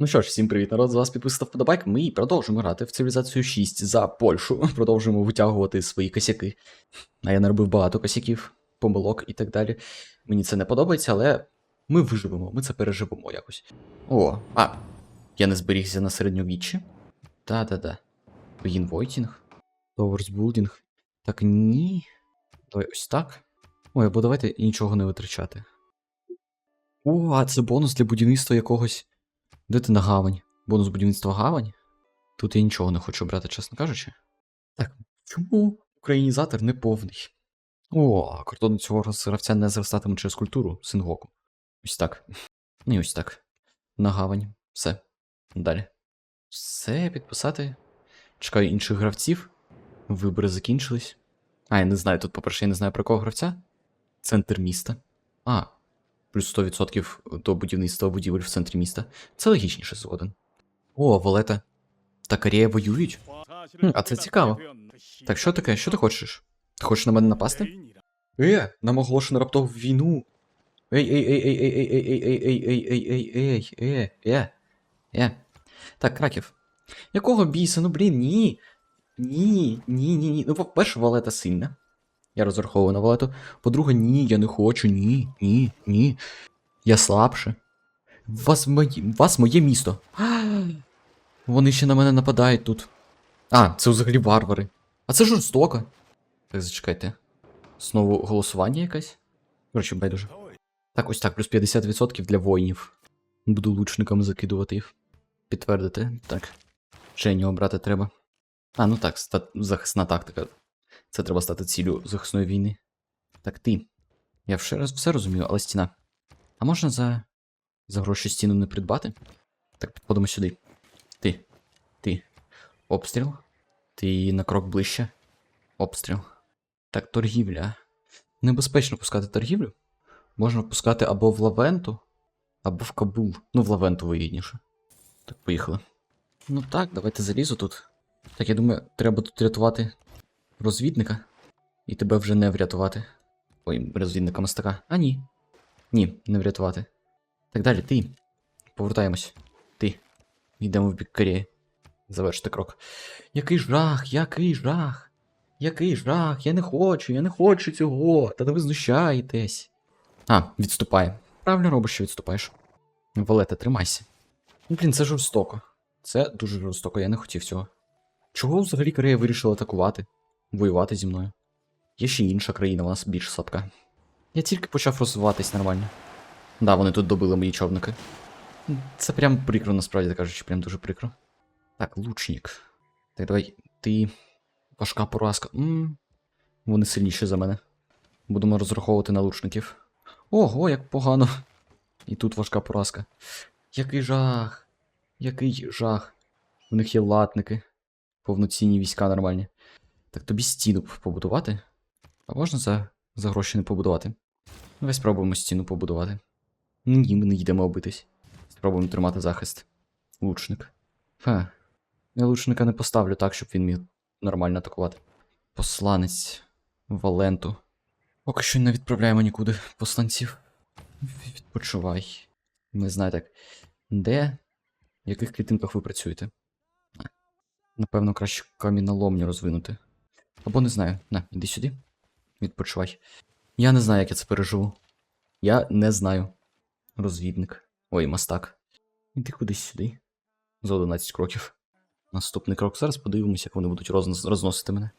Ну що ж, всім привіт, народ, з вас підписав вподобайк. Ми продовжуємо грати в цивілізацію 6 за Польщу. Продовжуємо витягувати свої косяки. А я наробив багато косяків, помилок і так далі. Мені це не подобається, але ми виживемо, ми це переживемо якось. О, а, я не зберігся на середньовіччі. Та-да-да. Воїнвойтінг. Товарсбулдінг. Так ні. Давай ось так. Ой, або давайте нічого не витрачати. О, а це бонус для будівництва якогось. Де ти на гавань? Бонус будівництва гавань? Тут я нічого не хочу брати, чесно кажучи. Так, чому українізатор не повний? О, кордони цього гравця не зростатиме через культуру Сингоку. Ось так. І ось так. На гавань. Все. Далі. Все, підписати. Чекаю інших гравців. Вибори закінчились. А, я не знаю, тут, по-перше, я не знаю про кого гравця. Центр міста. А, плюс 100% до будівництва будівель в центрі міста. Це логічніше згоден. О, Валета та Корея воюють. Хм, а це цікаво. Так що таке? Що ти хочеш? Ти хочеш на мене напасти? Е, нам оголошено раптову війну. Ей, ей, ей, ей, ей, ей, ей, ей, ей, ей, ей, ей, ей, е, е, е. Так, Краків. Якого біса? Ну блін, ні. Ні, ні, ні, ні. Ну, по-перше, Валета сильна. Я розраховую на Валету. По-друге, ні, я не хочу, ні, ні, ні. Я слабше. Вас, мої... Вас моє місто. Вони ще на мене нападають тут. А, це взагалі варвари. А це жорстоко. Так, зачекайте. Знову голосування якесь? Коротше, байдуже. Так, ось так, плюс 50% для воїнів. Буду лучниками закидувати їх. Підтвердити. Так. Женю обрати треба. А, ну так, захисна тактика. Це треба стати ціллю захисної війни. Так, ти. Я вже раз все розумію, але стіна. А можна за. за гроші стіну не придбати? Так, підходимо сюди. Ти. Ти. Обстріл. Ти на крок ближче. Обстріл. Так, торгівля. Небезпечно пускати торгівлю. Можна пускати або в Лавенту, або в Кабул. Ну, в Лавенту вигідніше. Так, поїхали. Ну так, давайте залізу тут. Так, я думаю, треба тут рятувати розвідника. І тебе вже не врятувати. Ой, розвідника мастака. А ні. Ні, не врятувати. Так далі, ти. Повертаємось. Ти. Йдемо в бік Кореї. Завершити крок. Який жах, який жах. Який жах, я не хочу, я не хочу цього. Та ви знущаєтесь. А, відступає. Правильно робиш, що відступаєш. Валета, тримайся. Ну, блін, це жорстоко. Це дуже жорстоко, я не хотів цього. Чого взагалі Корея вирішила атакувати? Воювати зі мною? Є ще інша країна, нас більш слабка. Я тільки почав розвиватись нормально. Да, вони тут добили мої човники. Це прям прикро, насправді кажучи, прям дуже прикро. Так, лучник. Так, давай, ти. Важка поразка. М Вони сильніші за мене. Будемо розраховувати на лучників. Ого, як погано. І тут важка поразка. Який жах. Який жах. У них є латники. Повноцінні війська нормальні. Так тобі стіну побудувати? А можна за, за гроші не побудувати? Давай спробуємо стіну побудувати. Ні, ми не йдемо обитись. Спробуємо тримати захист. Лучник. Ха. Я лучника не поставлю так, щоб він міг нормально атакувати. Посланець Валенту. Поки що не відправляємо нікуди посланців. Відпочивай. Не знаю так. Де? В яких клітинках ви працюєте? Напевно, краще каміноломню розвинути. Або не знаю. На, іди сюди. Відпочивай. Я не знаю, як я це переживу. Я не знаю. Розвідник. Ой, мастак. Іди кудись сюди. За 11 кроків. Наступний крок. Зараз подивимося, як вони будуть розно- розносити мене.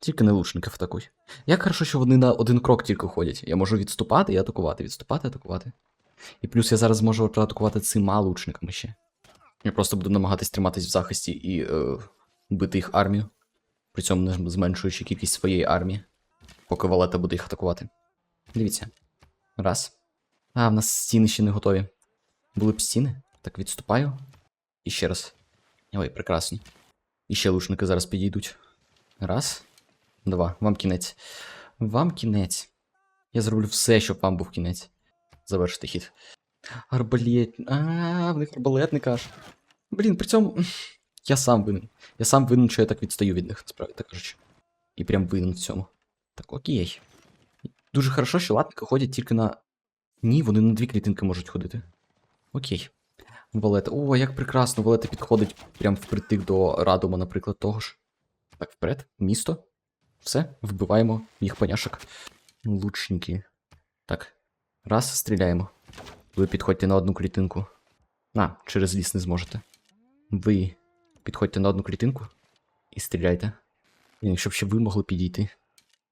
Тільки не лучників атакуй. Як хорошо, що вони на один крок тільки ходять. Я можу відступати і атакувати, відступати, атакувати. І плюс я зараз можу атакувати цими лучниками ще. Я просто буду намагатись триматись в захисті і е, бити їх армію. При цьому зменшуючи кількість своєї армії, поки Валета буде їх атакувати. Дивіться. Раз. А, в нас стіни ще не готові. Були б стіни. Так, відступаю. І ще раз. Ой, прекрасно. І ще лучники зараз підійдуть. Раз. Два. Вам кінець. Вам кінець. Я зроблю все, щоб вам був кінець. Завершити хід. Арбалет. А, в них арбалетника аж. Блін, при цьому. Я сам винен. Я сам винен, що я так відстаю від них, насправді так кажучи. І прям винен в цьому. Так, окей. Дуже хорошо, що латники ходять тільки на. Ні, вони на дві клітинки можуть ходити. Окей. Валета. О, як прекрасно, Валета підходить прям впритик до Радума, наприклад, того ж. Так, вперед, місто. Все, вбиваємо їх поняшок. Лучники. Так. Раз, стріляємо. Ви підходьте на одну клітинку. А, через ліс не зможете. Ви підходьте на одну клітинку і стріляйте. Блін, щоб ще ви могли підійти.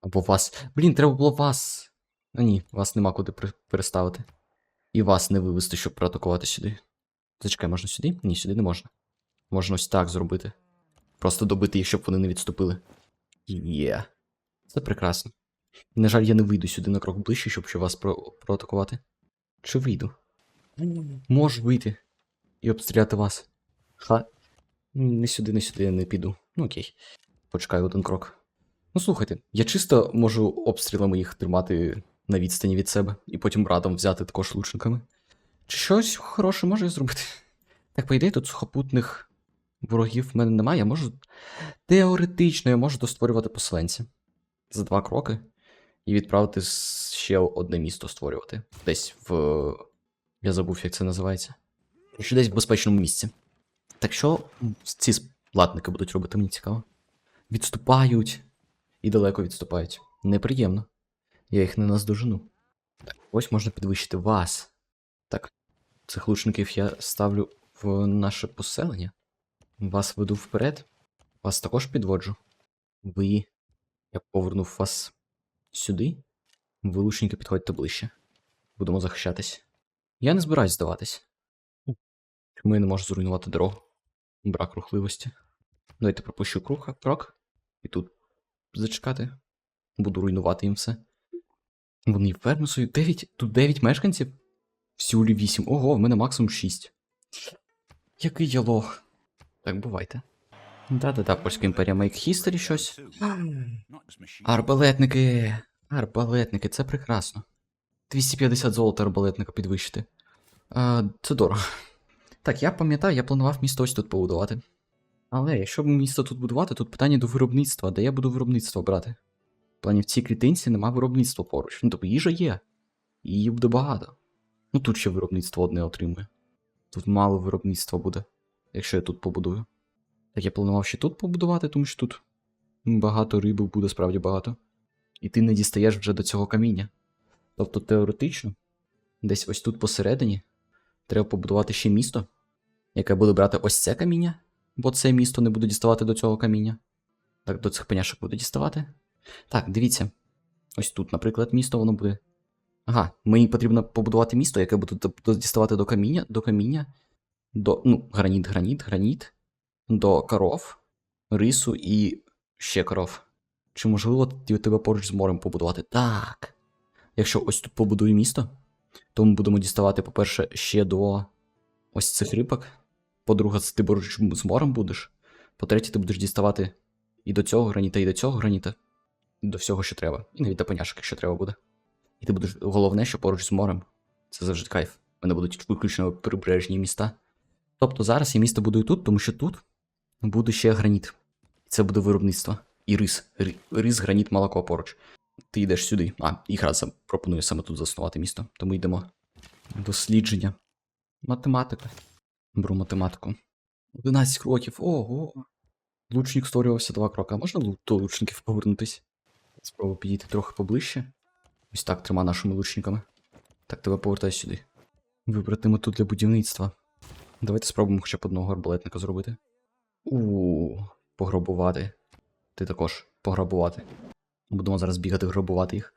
Або вас. Блін, треба було вас. А ні, вас нема куди переставити. І вас не вивести, щоб проатакувати сюди. Зачекай, можна сюди? Ні, сюди не можна. Можна ось так зробити. Просто добити їх, щоб вони не відступили. Є. Це прекрасно. На жаль, я не вийду сюди на крок ближче, щоб ще вас про- проатакувати. Чи вийду? Можу вийти і обстріляти вас. Ха. Не сюди, не сюди я не піду. Ну окей. Почекаю один крок. Ну слухайте, я чисто можу обстрілами їх тримати на відстані від себе, і потім радом взяти також лучниками. Чи щось хороше можу я зробити? Так, по ідеї, тут сухопутних ворогів в мене немає. Я можу. Теоретично я можу достворювати поселенця за два кроки і відправити ще одне місто створювати. Десь в. Я забув, як це називається. Що десь в безпечному місці. Так що ці платники будуть робити, мені цікаво. Відступають і далеко відступають. Неприємно. Я їх не наздожену. Так, ось можна підвищити вас. Так, цих лучників я ставлю в наше поселення. Вас веду вперед. Вас також підводжу. Ви. Я повернув вас сюди. Ви лучники підходьте ближче. Будемо захищатись. Я не збираюсь здаватись. Чому я не можу зруйнувати дорогу? Брак рухливості. Давайте пропущу круг, крок. І тут зачекати. Буду руйнувати їм все. Вони ферми свої. 9. Тут 9 мешканців. Всюлі 8. Ого, в мене максимум 6. Який я лох. Так, бувайте. Да-да-да, польська імперія Make History щось. Арбалетники. Арбалетники, це прекрасно. 250 золота арбалетника підвищити. А, це дорого. Так, я пам'ятаю, я планував місто ось тут побудувати. Але якщо б місто тут будувати, тут питання до виробництва, де я буду виробництво брати? В плані в цій клітинці нема виробництва поруч. Ну тобто їжа є. І її буде багато. Ну тут ще виробництво одне отримує. Тут мало виробництва буде, якщо я тут побудую. Так я планував ще тут побудувати, тому що тут багато риби буде справді багато. І ти не дістаєш вже до цього каміння. Тобто теоретично, десь ось тут посередині треба побудувати ще місто, яке буде брати ось це каміння, бо це місто не буде діставати до цього каміння. Так, до цих пеняшок буде діставати. Так, дивіться. Ось тут, наприклад, місто воно буде. Ага, мені потрібно побудувати місто, яке буде діставати до каміння, до каміння, до. Ну, граніт, граніт, граніт, до коров, рису і ще коров. Чи можливо тебе поруч з морем побудувати? Так. Якщо ось тут побудую місто, то ми будемо діставати, по-перше, ще до ось цих рибок. По-друге, ти поруч з морем будеш. По-третє, ти будеш діставати і до цього граніта, і до цього граніта, і до всього, що треба. І навіть до поняшок, якщо треба буде. І ти будеш головне, що поруч з морем. Це завжди кайф. Мене будуть виключно прибережні міста. Тобто зараз я місто будую тут, тому що тут буде ще граніт. І це буде виробництво. І рис. Рис, граніт, молоко поруч. Ти йдеш сюди. А, і гра пропонує саме тут заснувати місто. Тому йдемо. Дослідження. Математика. Беру математику. 11 кроків. Ого. Лучник створювався два кроки. А можна до лучників повернутись? Спробую підійти трохи поближче. Ось так трима нашими лучниками. Так, тебе повертай сюди. Вибрати мету для будівництва. Давайте спробуємо хоча б одного арбалетника зробити. У, пограбувати. Ти також пограбувати. Будемо зараз бігати грабувати їх.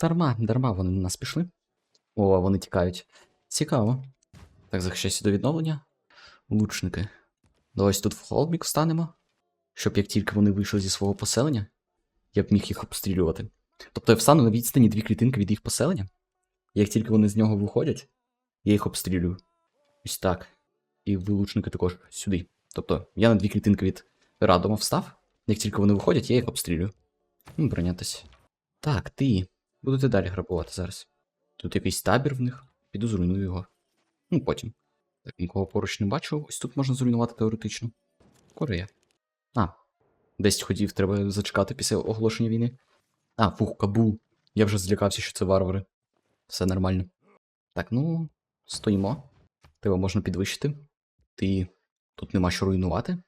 Дарма, дарма вони на нас пішли. О, вони тікають. Цікаво. Так, захищайся до відновлення. Лучники. Давай ось тут в холмік встанемо. Щоб як тільки вони вийшли зі свого поселення, я б міг їх обстрілювати. Тобто я встану на відстані дві клітинки від їх поселення. Як тільки вони з нього виходять, я їх обстрілюю. Ось так. І ви лучники також сюди. Тобто я на дві клітинки від Радома встав. Як тільки вони виходять, я їх обстрілюю. Ну, бронятись. Так, ти. Будете далі грабувати зараз. Тут якийсь табір в них. Піду зруйную його. Ну, потім. Так, нікого поруч не бачу. Ось тут можна зруйнувати теоретично. Корея. А. 10 ходів треба зачекати після оголошення війни. А, фух, Кабул. Я вже злякався, що це варвари. Все нормально. Так, ну, стоїмо. Тебе можна підвищити. Ти тут нема що руйнувати.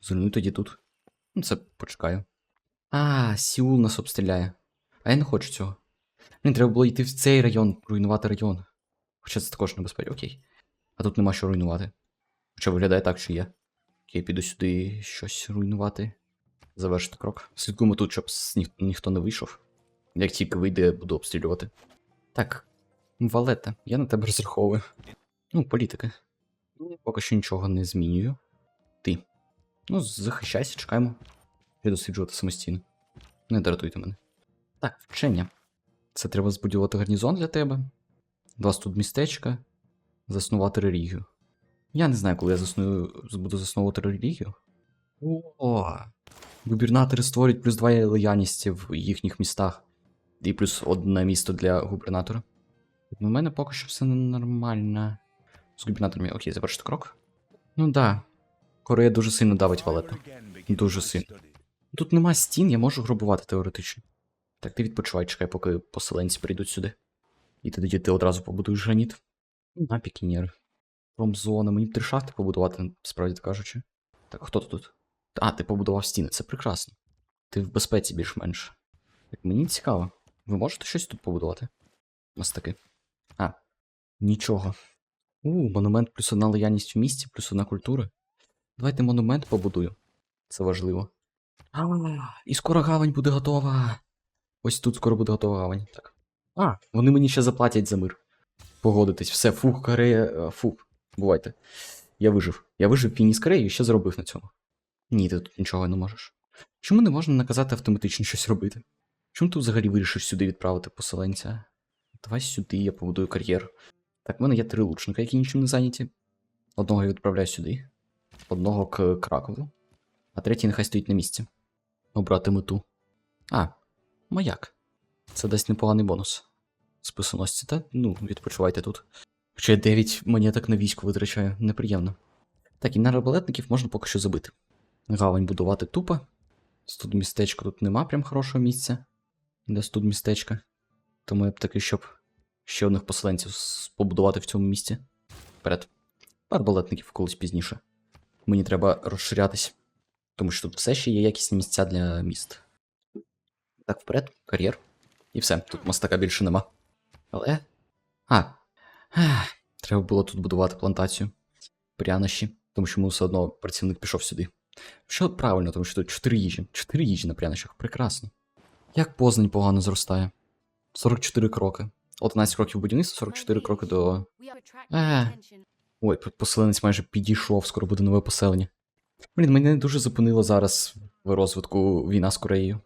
Зруйнуй тоді тут. Ну, це почекаю. А, Сіул нас обстріляє. А я не хочу цього. Мені треба було йти в цей район, руйнувати район. Хоча це також небезпечно, окей. А тут нема що руйнувати. Хоча виглядає так, що є. Окей, піду сюди щось руйнувати. Завершити крок. Слідкуємо тут, щоб ніх- ніхто не вийшов. Як тільки вийде, буду обстрілювати. Так, Валета, я на тебе розраховую. Ну, політика. Ну, Поки що нічого не змінюю. Ти. Ну, захищайся, чекаємо. Я досліджувати самостійно. Не дратуйте мене. Так, вчення. Це треба збудувати гарнізон для тебе. У вас тут містечка. Заснувати релігію. Я не знаю, коли я засную, буду засновувати релігію. О, губернатори створюють плюс два лояльності в їхніх містах. І плюс одне місто для губернатора. У мене поки що все нормально. З губернаторами, окей, завершити крок. Ну да. Корея дуже сильно давить валета. Дуже сильно. Тут нема стін, я можу грабувати теоретично. Так, ти відпочивай, чекай, поки поселенці прийдуть сюди. І тоді ти одразу побудуєш граніт. Ну, На пікінєри. Промзона, мені б три шахти побудувати, справді кажучи. Так, хто тут? А, ти побудував стіни, це прекрасно. Ти в безпеці більш-менш. Так, мені цікаво. Ви можете щось тут побудувати? Ось таки. А, нічого. У, монумент плюс одна лояльність в місті, плюс одна культура. Давайте монумент побудую. Це важливо. А, і скоро гавань буде готова. Ось тут скоро буде готова гавань. Так. А, вони мені ще заплатять за мир. Погодитись. Все, фух, Корея. е, Фу, бувайте. Я вижив. Я вижив війні з Кореєю і ще заробив на цьому. Ні, ти тут нічого не можеш. Чому не можна наказати автоматично щось робити? Чому ти взагалі вирішиш сюди відправити поселенця? Давай сюди, я побудую кар'єр. Так, в мене є три лучника, які нічим не зайняті. Одного я відправляю сюди, одного к Кракову, а третій нехай стоїть на місці. Обрати мету. А, маяк. Це дасть непоганий бонус. Списоносці, та? Ну, відпочивайте тут. Хоча я 9 монеток на військо витрачаю, неприємно. Так, і на арбалетників можна поки що забити. Гавань будувати тупо. Тут містечко тут нема прям хорошого місця. Десь тут містечка. Тому я б таки, щоб ще одних поселенців побудувати в цьому місці. Вперед. Арбалетників колись пізніше. Мені треба розширятись. Тому що тут все ще є якісні місця для міст. Так, вперед, кар'єр. І все, тут мостака більше нема. Але. А. Ех, Треба було тут будувати плантацію. Прянощі, тому що ми все одно працівник пішов сюди. Що правильно, тому що тут 4 їжі. 4 їжі на прянощах, прекрасно. Як Познань погано зростає. 44 кроки. 11 кроків будівництва, 44 кроки до. Е. Ой, поселенець майже підійшов, скоро буде нове поселення. Блін, мене дуже зупинило зараз в розвитку війна з Кореєю.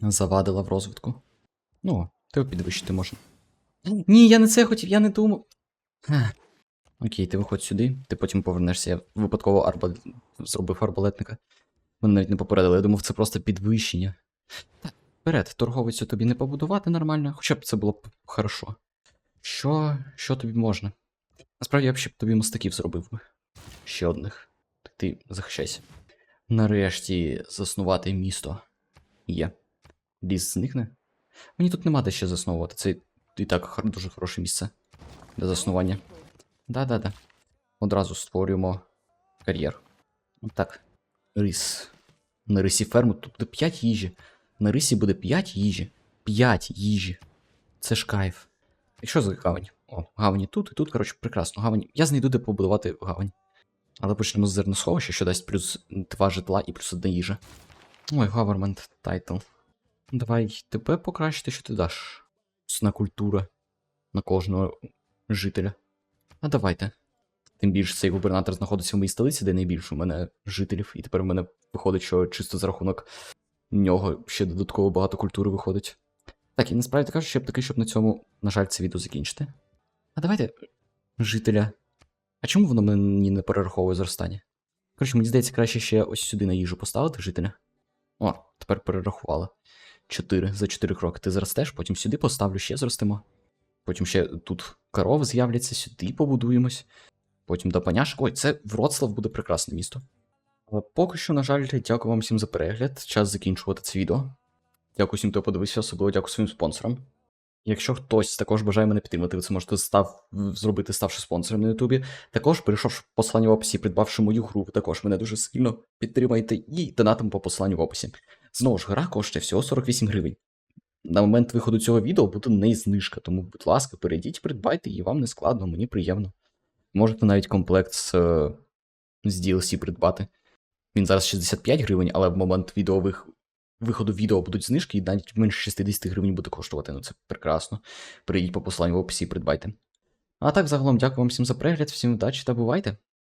Завадила в розвитку. Ну, тебе підвищити можна. Ні, я не це хотів, я не думав. Окей, ти виходь сюди, ти потім повернешся. Я випадково арба... зробив арбалетника. Мене навіть не попередили, я думав, це просто підвищення. Так, вперед, торговицю тобі не побудувати нормально, хоча б це було б хорошо. Що, що тобі можна? Насправді я б ще б тобі мостаків зробив би. Ще одних. Ти захищайся. Нарешті заснувати місто. Є. Ліс зникне? Мені тут нема де ще засновувати. Це і так дуже хороше місце для заснування. Да-да-да. Одразу створюємо кар'єр. Так. Рис. На рисі ферму тут буде 5 їжі. На рисі буде 5 їжі. 5 їжі. Це ж кайф. І що за гавань? О, гавані тут і тут, коротше, прекрасно. Гавань. Я знайду, де побудувати гавань. Але почнемо з зерносховища, що дасть плюс 2 житла і плюс 1 їжа. Ой, government title. Давай тебе покращити, що ти даш. Сна культура на кожного жителя. А давайте. Тим більше цей губернатор знаходиться в моїй столиці, де найбільше у мене жителів, і тепер в мене виходить, що чисто за рахунок нього ще додатково багато культури виходить. Так, і насправді кажучи, я б такий, щоб на цьому, на жаль, це відео закінчити. А давайте жителя. А чому воно мені не перераховує зростання? Коротше, мені здається, краще ще ось сюди на їжу поставити жителя. О, тепер перерахувала. 4 за 4 кроки. Ти зростеш, потім сюди поставлю, ще зростемо. Потім ще тут корови з'являться, сюди побудуємось. Потім до паняшок. Ой, це Вроцлав буде прекрасне місто. Але поки що, на жаль, дякую вам всім за перегляд. Час закінчувати це відео. Дякую всім, хто подивився, особливо дякую своїм спонсорам. Якщо хтось також бажає мене підтримати, ви це можете став, зробити, ставши спонсором на Ютубі. Також, перейшовши по посиланню в описі, придбавши мою гру, ви також мене дуже сильно підтримайте і донатимо по посиланню в описі. Знову ж, гра коштує всього 48 гривень. На момент виходу цього відео буде не знижка, тому, будь ласка, перейдіть, придбайте, і вам не складно, мені приємно. Можете навіть комплект з, з DLC придбати. Він зараз 65 гривень, але в момент відео вих... виходу відео будуть знижки, і навіть менше 60 гривень буде коштувати. Ну це прекрасно. Перейдіть по посиланню в описі придбайте. А так, загалом, дякую вам всім за перегляд, всім удачі та бувайте!